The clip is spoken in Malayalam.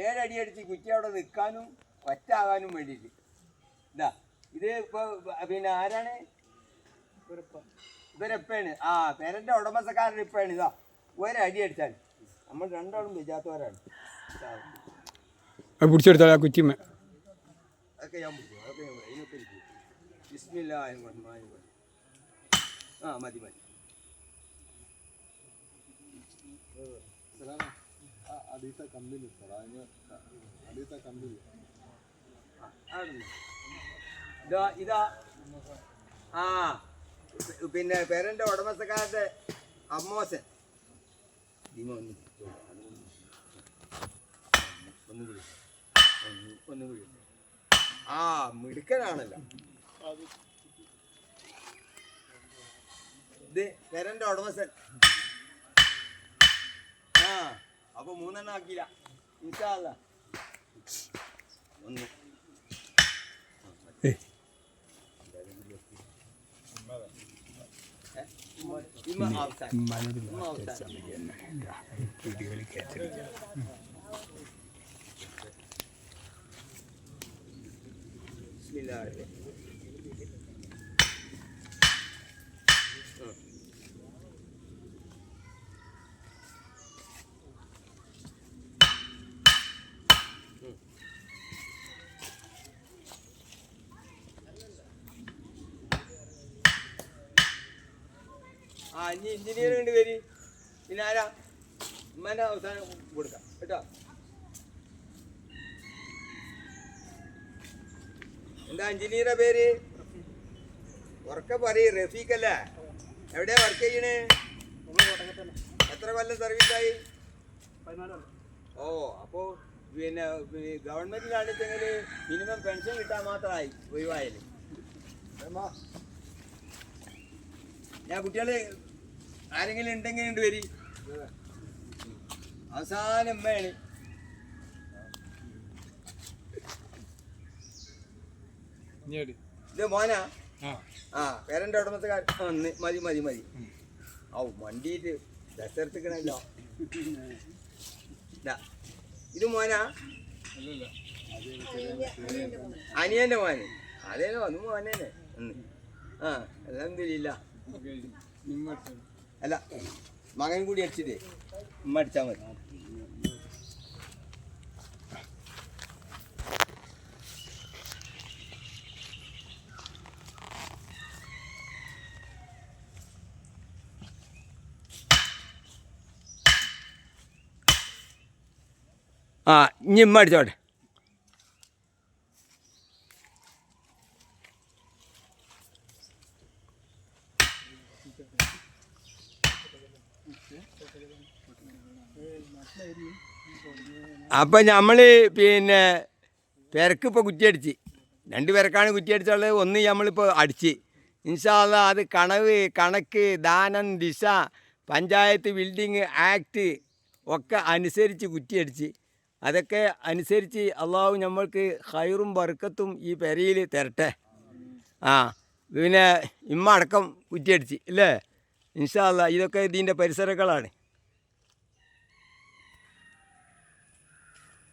ഏഴടി അടിച്ച് കുറ്റി അവിടെ നിൽക്കാനും ഒറ്റാകാനും വേണ്ടിയിട്ട്. ഇതാ ഇത് ഇപ്പോൾ പിന്നെ ആരാണ്? ഇവരെപ്പാണ് ആ പേരന്റെ ഉടമസ്ഥക്കാരൻ ഇപ്പാണ് ഇതാ ഒരടി അടിച്ചാൽ. നമ്മൾ രണ്ടാളും വിജാത്തവരാണ് പിടിച്ചെടുത്താൽ ആ കുറ്റിമ അതൊക്കെ ഞാൻ പിടിക്കും അതൊക്കെ ഞാൻ അതിനൊക്കെ എനിക്ക് ബിസ്മില്ലാഹിർ റഹ്മാനിർ റഹീം. ആ മതി മതി. അടിയത്തെ കമ്പിൽ അതിന് അടിയത്തെ അവിടുന്ന്. ഇതാ ഇതാ. ആ പിന്നെ പേരന്റെ ഉടമസ്ഥക്കാരന്റെ അമ്മോസൻ ദിമ ഒന്ന് പിടിച്ചോ. ഒന്ന് വിളി. ഒന്ന് ഒന്ന് വിളി. ആ മിടുക്കനാണല്ലോ. ഇത് പേരന്റെ ഉടമസ്ഥൻ. അപ്പൊ മൂന്നെണ്ണം ആക്കിയില്ല. ഇൻഷാല്ല ഒന്ന്. ഏയ്. ഇമ്മ അവസാനം ആ ഇനി എഞ്ചിനീയർ ഉണ്ട് വരി പിന്നെ ആരാ? ഉമ്മേന്റെ അവസാനം കൊടുക്കാം. കേട്ടോ? എന്താ എഞ്ചിനീയറുടെ പേര്? ഉറക്കെ പറയ് റഫീഖ് അല്ലേ എവിടെയാ വർക്ക് ചെയ്യണേ? എത്ര കൊല്ലം സർവീസായി ഓ അപ്പോൾ പിന്നെ ഗവൺമെന്റിലാണെച്ചെങ്കിൽ മിനിമം പെൻഷൻ കിട്ടാൻ മാത്രമായി ഒഴിവായാൽ. ഞാൻ കുട്ടികൾ ആരെങ്കിലും ഉണ്ടെങ്കിൽ ഉണ്ട് വരി. അവസാനം ഉമ്മയാണ്. ഇത് മോനാ? ആ. പേരന്റെ ഉടമസ്ഥക്കാർ മതി മതി മതി. ഔ വണ്ടിയിട്ട് ദശർത്തിക്കണല്ലോ ഇത്. മോനാ? അനിയന്റെ മോന്. അതേ അത് മോനെ ആ അലഹമില്ല അല്ല മകൻ കൂടി അടിച്ചിട്ടേ ഉമ്മ അടിച്ചാൽ മതി. ആ ഇനി ഉമ്മ അടിച്ചോട്ടെ. അപ്പം നമ്മൾ പിന്നെ പെരക്ക് ഇപ്പൊ കുറ്റിയടിച്ച്. രണ്ട് പേർക്കാണ് കുറ്റിയടിച്ചുള്ളത്. ഒന്ന് നമ്മളിപ്പോൾ അടിച്ച്. ഇൻഷാല്ല അത് കണവ് കണക്ക് ദാനം ദിശ പഞ്ചായത്ത് ബിൽഡിങ് ആക്ട് ഒക്കെ അനുസരിച്ച് കുറ്റിയടിച്ച്. അതൊക്കെ അനുസരിച്ച് അള്ളാഹു നമ്മൾക്ക് ഹൈറും ബർക്കത്തും ഈ പെരയിൽ തരട്ടെ. ആ. പിന്നെ ഇമ്മ അടക്കം കുറ്റിയടിച്ച് അല്ലേ? ഇൻഷാല്ല ഇതൊക്കെ ഇതിന്റെ പരിസരങ്ങളാണ്.